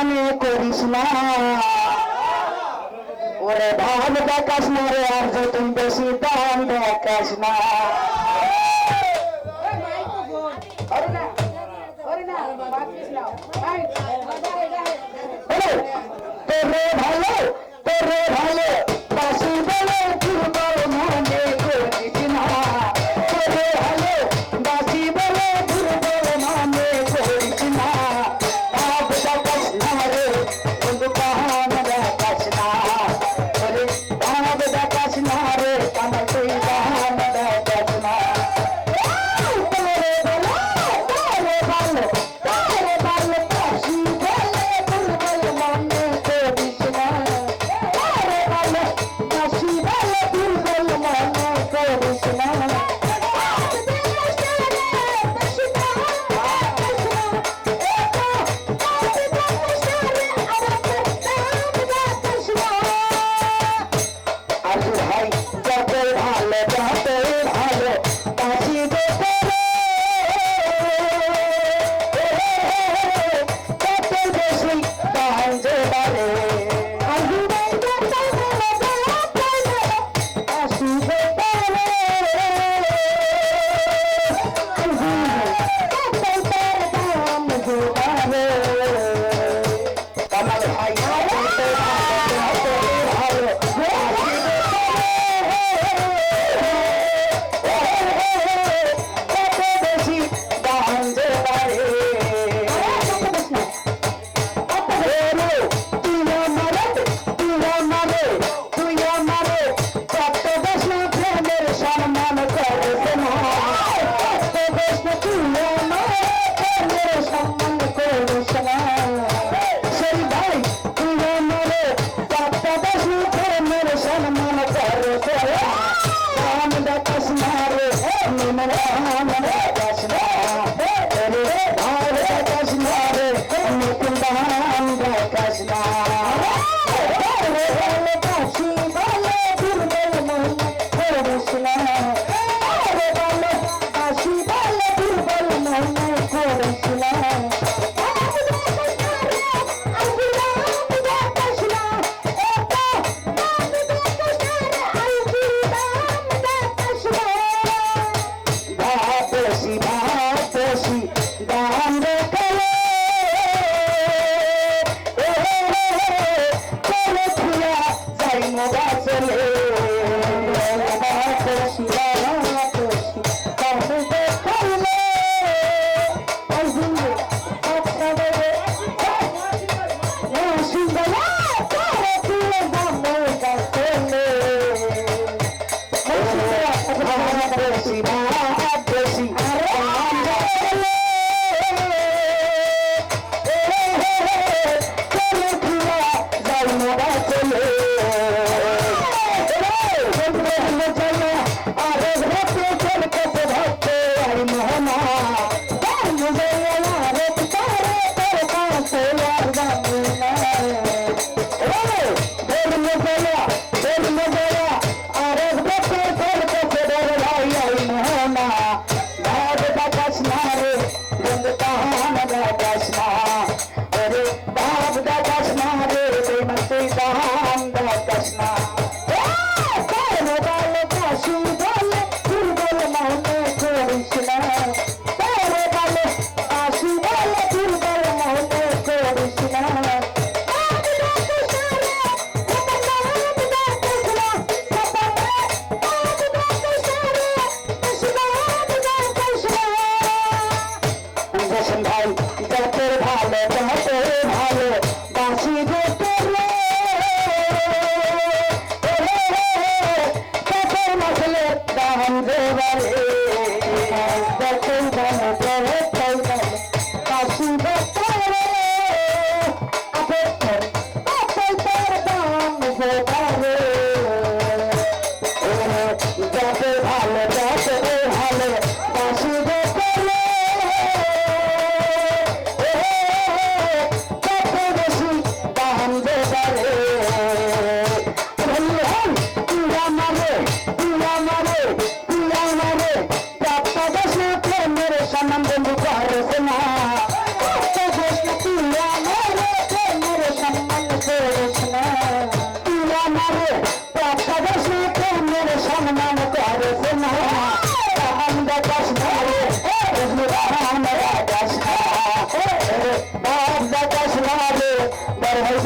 মনে করিস না। ওরে ভাব দেখাস না রে আর যতন বেশি দাম দেখাস না।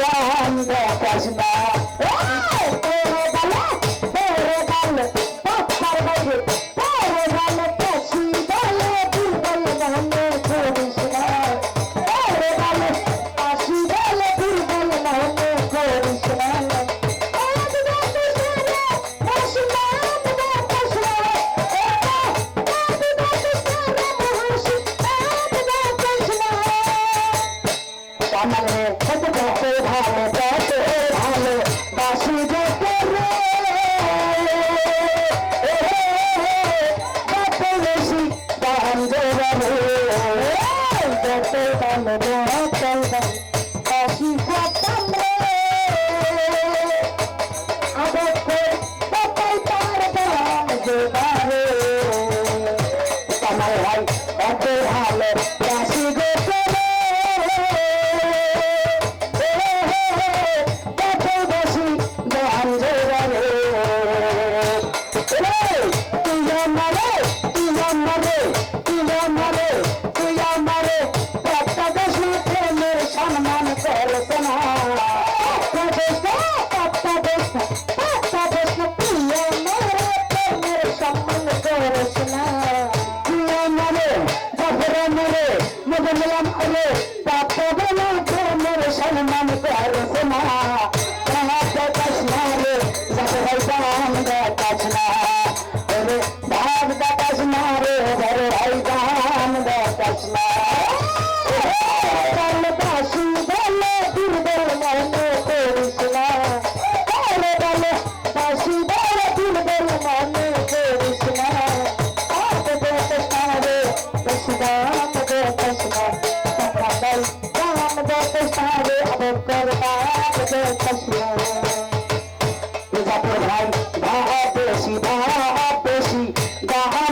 da Orne, né, Cajimar? মদনলাম আরে পাপা বলা প্রেমের সম্মান Baba.